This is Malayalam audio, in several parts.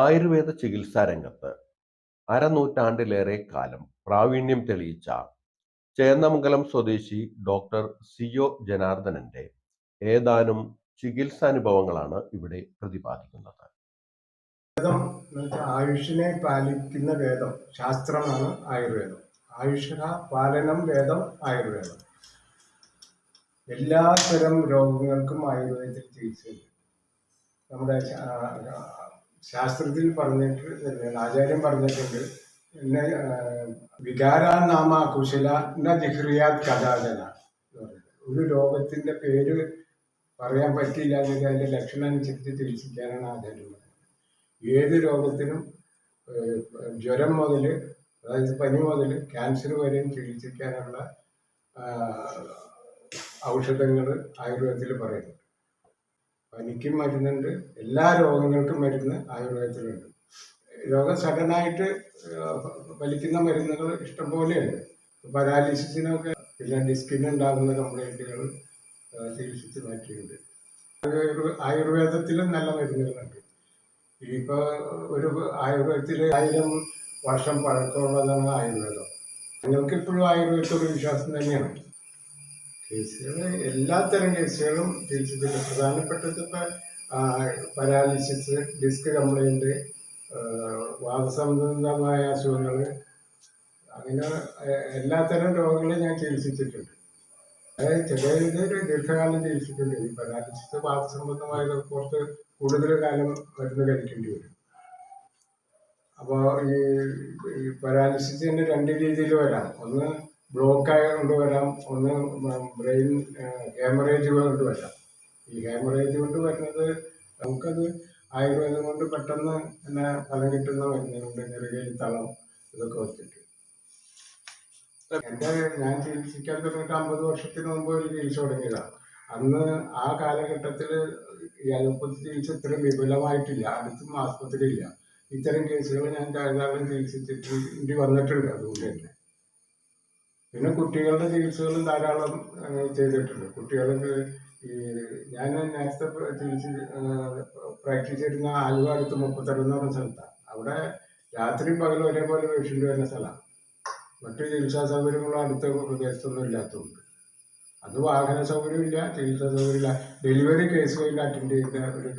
ആയുർവേദ ചികിത്സാ രംഗത്ത് അരനൂറ്റാണ്ടിലേറെ കാലം പ്രാവീണ്യം തെളിയിച്ച ചേന്നമംഗലം സ്വദേശി ഡോക്ടർ സിഒ ജനാർദ്ദനന്റെ ഏതാനും ചികിത്സാനുഭവങ്ങളാണ് ഇവിടെ പ്രതിപാദിക്കുന്നത്. വേദം ആയുഷിനെ പാലിക്കുന്ന വേദം ശാസ്ത്രമാണ് ആയുർവേദം. ആയുഷ പാലനം വേദം ആയുർവേദം. എല്ലാ തരം രോഗങ്ങൾക്കും ആയുർവേദ ചികിത്സയുണ്ട്. നമ്മുടെ ശാസ്ത്രത്തിൽ പറഞ്ഞിട്ട് ആചാര്യം പറഞ്ഞിട്ടുണ്ട്. എന്ന വികാരാനാമ കുശല ന കഥാചന ഒരു രോഗത്തിന്റെ പേര് പറയാൻ പറ്റിയില്ല എന്നിട്ട് അതിന്റെ ലക്ഷണം അനുസരിച്ച് ചികിത്സിക്കാനാണ് ആചാര്യം ഏത് രോഗത്തിനും ജ്വരം മുതൽ അതായത് പനി മുതൽ ക്യാൻസർ വരെയും ചികിത്സിക്കാനുള്ള ഔഷധങ്ങൾ ആയുർവേദത്തിൽ പറയുന്നുണ്ട് പനിക്കും മരുന്നുണ്ട്. എല്ലാ രോഗങ്ങൾക്കും മരുന്ന് ആയുർവേദത്തിലുണ്ട്. രോഗം സഡനായിട്ട് വലിക്കുന്ന മരുന്നുകൾ ഇഷ്ടംപോലെയുണ്ട്. പരാലിസിസിനൊക്കെ പിന്നെ ഡിസ്കിന് ഉണ്ടാകുന്ന കംപ്ലൈന്റുകൾ ചികിത്സിച്ച് മാറ്റിയിട്ടുണ്ട്. ആയുർവേ- ആയുർവേദത്തിലും നല്ല മരുന്നുകളുണ്ട് ഇപ്പൊ ഒരു ആയുർവേദത്തിൽ ആയിരം വർഷം പഴക്കമുള്ളതാണ് ആയുർവേദം. നിങ്ങൾക്ക് ഇപ്പോഴും ആയുർവേദത്തിൽ വിശ്വാസം തന്നെയാണ്? കേസുകൾ എല്ലാത്തരം കേസുകളും ചികിത്സിച്ചിട്ട് പ്രധാനപ്പെട്ടത് ഇപ്പം പരാലിസിസ് ഡിസ്ക് കംപ്ലൈന്റ് വാദസംബന്ധമായ അസുഖങ്ങൾ അങ്ങനെ എല്ലാത്തരം രോഗങ്ങളും ഞാൻ ചികിത്സിച്ചിട്ടുണ്ട്. അതായത് ചിലത് ദീർഘകാലം ചികിത്സിച്ചിട്ടുണ്ട്. ഈ പരാലിസിസ് വാദസംബന്ധമായത് കുറച്ച് കൂടുതൽ കാലം മരുന്ന് കഴിക്കേണ്ടി വരും. അപ്പോൾ ഈ പരാലിസിസിന് രണ്ട് രീതിയിൽ വരാം. ഒന്ന് ബ്ലോക്കായ ആയതുകൊണ്ട് വരാം. ഒന്ന് ബ്രെയിൻ ഹേമറേജ് കൊണ്ട് വരാം. ഈ ഹേമറേജ് കൊണ്ട് വരുന്നത് നമുക്കത് ആയുർവേദം കൊണ്ട് പെട്ടെന്ന് തന്നെ ഫലം കിട്ടുന്ന മരുന്നുണ്ട് നെറുകയിൽ തളം ഇതൊക്കെ വെച്ചിട്ട്. എന്റെ ഞാൻ ചികിത്സിക്കാൻ തുടങ്ങിയിട്ട് അമ്പത് വർഷത്തിന് മുമ്പ് ഒരു ചികിത്സ തുടങ്ങിയതാണ്. അന്ന് ആ കാലഘട്ടത്തിൽ ഈ അലോപ്പതി ചികിത്സ ഇത്രയും വിപുലമായിട്ടില്ല. അടുത്തും ആസ്പത്രിയില്ല. ഇത്തരം കേസുകൾ ഞാൻ ധാരാളം ചികിത്സിച്ചിട്ട് വന്നിട്ടുണ്ട് അതുകൊണ്ട് തന്നെ. പിന്നെ കുട്ടികളുടെ ചികിത്സകളും ധാരാളം ചെയ്തിട്ടുണ്ട്. കുട്ടികൾക്ക് ഈ ഞാൻ നേരത്തെ ചികിത്സ പ്രാക്ടീസ് ചെയ്തിരുന്ന ആലുവ അടുത്ത് മുപ്പത്തെട്ട് എന്ന് പറഞ്ഞ സ്ഥലത്താണ് അവിടെ രാത്രി പകൽ ഒരേപോലെ പേഷ്യന്റ് വരുന്ന സ്ഥലമാണ് മറ്റു ചികിത്സാ സൗകര്യങ്ങളും അടുത്ത പ്രദേശത്തൊന്നും ഇല്ലാത്തതുകൊണ്ട്. അത് വാഹന സൗകര്യമില്ല ചികിത്സാ സൗകര്യമില്ല ഡെലിവറി കേസുകളിൽ അറ്റൻഡ് ചെയ്യുന്ന ഒരു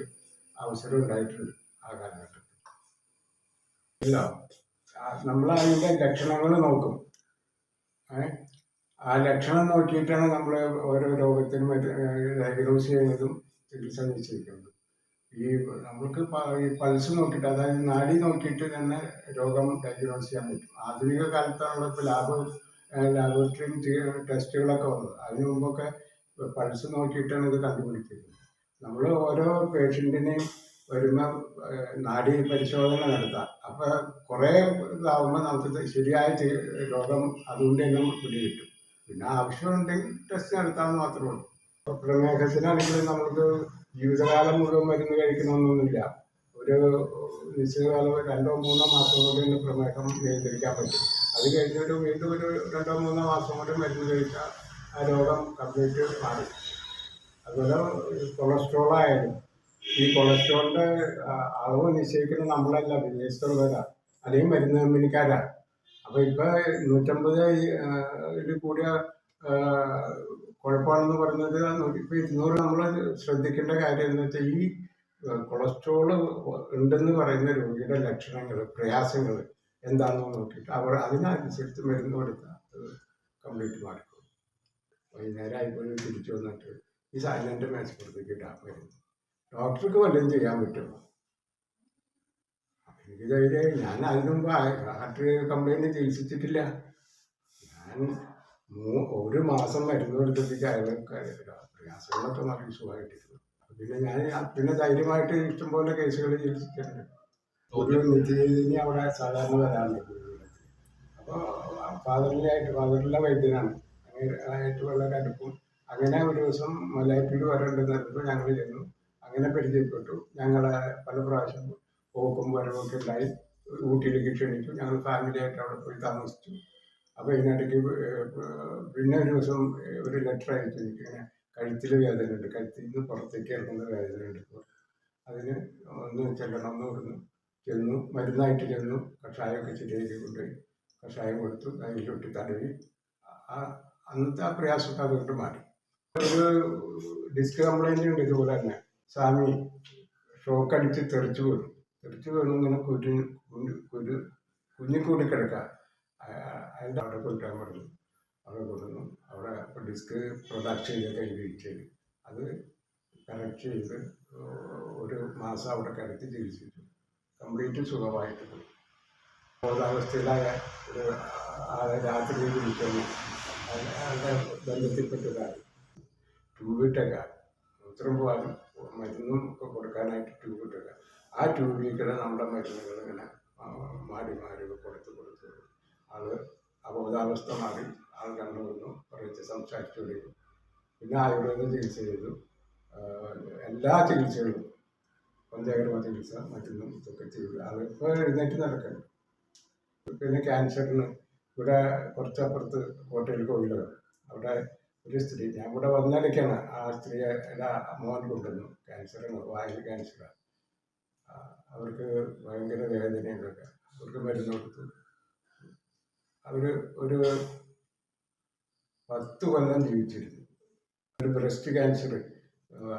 അവസരം ഉണ്ടായിട്ടുണ്ട് ആ കാലഘട്ടത്തിൽ. ഇല്ല. നമ്മൾ അതിന്റെ ലക്ഷണങ്ങൾ നോക്കും? ആ ലക്ഷണം നോക്കിയിട്ടാണ് നമ്മൾ ഓരോ രോഗത്തിനും ഡയഗ്നോസ് ചെയ്യുന്നതും ചികിത്സ നിശ്ചയിക്കുന്നത്. ഈ നമ്മൾക്ക് ഈ പൾസ് നോക്കിയിട്ട് അതായത് നാഡി നോക്കിയിട്ട് തന്നെ രോഗം ഡയഗ്നോസ് ചെയ്യാൻ പറ്റും. ആധുനിക കാലത്താണ് ഇപ്പോൾ ലാബ് ലാബോറട്ടറിയും ടെസ്റ്റുകളൊക്കെ വന്നത്. അതിനു മുമ്പൊക്കെ പൾസ് നോക്കിയിട്ടാണ് ഇത് കണ്ടുപിടിക്കുന്നത് നമ്മൾ ഓരോ പേഷ്യന്റിനെയും വരുമ്പോൾ നാഡി പരിശോധന നടത്താം. അപ്പോൾ കുറേ ഇതാവുമ്പോൾ നമുക്ക് ശരിയായ രോഗം അതുകൊണ്ട് തന്നെ പിടികിട്ടും. പിന്നെ ആവശ്യമുണ്ടെങ്കിൽ ടെസ്റ്റ് നടത്താമെന്ന് മാത്രമേ ഉള്ളൂ. പ്രമേഹത്തിനാണെങ്കിൽ നമുക്ക് ജീവിതകാലം മുഴുവൻ മരുന്ന് കഴിക്കണമെന്നൊന്നുമില്ല. ഒരു നിശ്ചിത കാലം രണ്ടോ മൂന്നോ മാസം കൊണ്ട് തന്നെ പ്രമേഹം നിയന്ത്രിക്കാൻ പറ്റും. അത് കഴിഞ്ഞിട്ട് വീണ്ടും ഒരു രണ്ടോ മൂന്നോ മാസം കൊണ്ട് മരുന്ന് കഴിച്ചാൽ ആ രോഗം കംപ്ലീറ്റ് മാറി. അതുപോലെ കൊളസ്ട്രോൾ ആയാലും ഈ കൊളസ്ട്രോളിന്റെ അളവ് നിശ്ചയിക്കുന്നത് നമ്മളല്ല വിദേശത്തുള്ളവരാണ് അല്ലെങ്കിൽ മരുന്ന് കമ്പനിക്കാരാ അപ്പൊ ഇപ്പൊ നൂറ്റമ്പത് കൂടിയ കുഴപ്പമാണെന്ന് പറയുന്നത് ഇപ്പൊ ഇരുന്നൂറ് നമ്മൾ ശ്രദ്ധിക്കേണ്ട കാര്യം എന്ന് വെച്ചാൽ ഈ കൊളസ്ട്രോൾ ഉണ്ടെന്ന് പറയുന്ന രോഗിയുടെ ലക്ഷണങ്ങൾ പ്രയാസങ്ങൾ എന്താണെന്ന് നോക്കിയിട്ട് അവർ അതിനനുസരിച്ച് മരുന്ന് കൊടുത്താൽ കംപ്ലീറ്റ് മാറിക്കും വൈകുന്നേരം ആയിപ്പോലും തിരിച്ചു വന്നിട്ട് ഈ സൈലന്റ് മേശപ്പുറത്തേക്ക് ഇടാൻ വരുന്നു. ഡോക്ടർക്ക് വല്ലതും ചെയ്യാൻ പറ്റുമോ? എനിക്ക് ധൈര്യം ഞാൻ അതിനു മുമ്പ് ഹാർട്ട് കംപ്ലൈന്റ് ചികിത്സിച്ചിട്ടില്ല. ഞാൻ ഒരു മാസം മരുന്ന് കൊടുത്തിട്ട് പ്രയാസങ്ങളൊക്കെ മാറി സുഖമായിട്ടിരുന്നു പിന്നെ ഞാൻ പിന്നെ ധൈര്യമായിട്ട് ഇഷ്ടംപോലെ കേസുകൾ ചികിത്സിച്ചിട്ടുണ്ട് ഒരു നിത്യജീവിതം അവിടെ സാധാരണ വരാറുണ്ട്. അപ്പോൾ ഫാദറിലായിട്ട് ഫാദറിലെ വൈദ്യനാണ്. അങ്ങനെ ആയിട്ട് വളരെ അടുപ്പം അങ്ങനെ ഒരു ദിവസം മലയാറ്റൂർ വരേണ്ടത് ഞങ്ങൾ ചെന്നു അങ്ങനെ പരിചയപ്പെട്ടു. ഞങ്ങൾ പല പ്രാവശ്യം പോക്കും വരവൊക്കെ ഉണ്ടായി. ഊട്ടിയിലേക്ക് ക്ഷണിച്ചു ഞങ്ങൾ ഫാമിലിയായിട്ട് അവിടെ പോയി താമസിച്ചു. അപ്പോൾ ഇതിനിടയ്ക്ക് പിന്നെ ഒരു ദിവസം ഒരു ലെറ്റർ അയച്ചു എനിക്ക് ഇങ്ങനെ കഴുത്തിൽ വേദനയുണ്ട്. കഴുത്തിൽ നിന്ന് പുറത്തേക്ക് ഇറങ്ങുന്ന വേദനയുണ്ട് ഇപ്പോൾ അതിന് ഒന്ന് ചെല്ലണം എന്ന് പറഞ്ഞു. ചെന്നു. മരുന്നായിട്ട് ചെന്നു. കഷായമൊക്കെ ശരിയാക്കി കൊണ്ടുപോയി. കഷായം കൊടുത്തു. കയ്യിലൊട്ടി തടവി. ആ അന്നത്തെ ആ പ്രയാസമൊക്കെ അതുകൊണ്ട് മാറി. ഒരു ഡിസ്ക് കംപ്ലൈന്റ് ഉണ്ട് ഇതുപോലെ തന്നെ. സ്വാമി ഷോക്കടിച്ച് തെറിച്ചു വീണു. തെറിച്ചു വീണു ഇങ്ങനെ കുരു കുരു കുഞ്ഞിക്കൂടി കിടക്കുക. അതിന്റെ അവിടെ കൊണ്ടുവരാൻ പറഞ്ഞു. അവിടെ കൊണ്ടുവന്നു. അവിടെ ഡിസ്ക് പ്രൊഡക്റ്റ് ചെയ്ത് കഴിവിച്ചത് അത് കറക്റ്റ് ചെയ്ത് ഒരു മാസം അവിടെ കിടത്തി ചികിത്സിച്ചു കംപ്ലീറ്റ് സുഖമായിട്ട് പോയി. ബോധാവസ്ഥയിലായ ഒരു രാത്രി വിളിക്കുന്നു. അയാളുടെ ബന്ധത്തിൽപ്പെട്ടതാണ് ട്യൂബിട്ടൊക്കെ മൂത്രം പോകാനും മരുന്നും ഒക്കെ കൊടുക്കാനായിട്ട് ട്യൂബ് ഇട്ടുക ആ ട്യൂബിൽ നമ്മുടെ മരുന്നുകൾ ഇങ്ങനെ മാറി മാറി കൊടുത്ത് കൊടുത്ത് അത് അബോധാവസ്ഥ മാറി. ആൾ കണ്ടു വന്നു കുറച്ച് സംസാരിച്ചു തുടങ്ങി. പിന്നെ ആയുർവേദ ചികിത്സ ചെയ്തു. എല്ലാ ചികിത്സകളും പഞ്ചാഗ്രമ ചികിത്സ മറ്റൊന്നും ഇതൊക്കെ ചെയ്തു. അതിപ്പോൾ എഴുന്നേറ്റ് നടക്കണം. പിന്നെ ക്യാൻസറിന് ഇവിടെ കുറച്ചപ്പുറത്ത് കോട്ടയിൽ കോവിലാണ്. അവിടെ ഒരു സ്ത്രീ ഞാൻ ഇവിടെ വന്നിടയ്ക്കാണ് ആ സ്ത്രീയെ മോൻ കൊണ്ടുവന്നു ക്യാൻസറാണ് വായിൽ ക്യാൻസറാണ് അവർക്ക് ഭയങ്കര വേദനയുണ്ടൊക്കെ അവർക്ക് മരുന്ന് കൊടുത്തു. അവർ ഒരു പത്ത് കൊല്ലം ജീവിച്ചിരുന്നു. ഒരു ബ്രസ്റ്റ് ക്യാൻസർ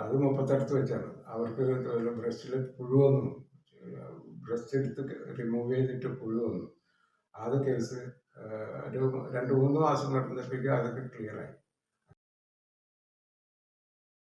അത് മുപ്പത്തടുത്ത് വെച്ചാണ്. അവർക്ക് ബ്രസ്റ്റിൽ പുഴു വന്നു. ബ്രസ്റ്റ് എടുത്ത് റിമൂവ് ചെയ്തിട്ട് പുഴു വന്നു. അത് കേസ് ഒരു രണ്ട് മൂന്ന് മാസം നടന്നപ്പോഴേക്കും അതൊക്കെ ക്ലിയറായി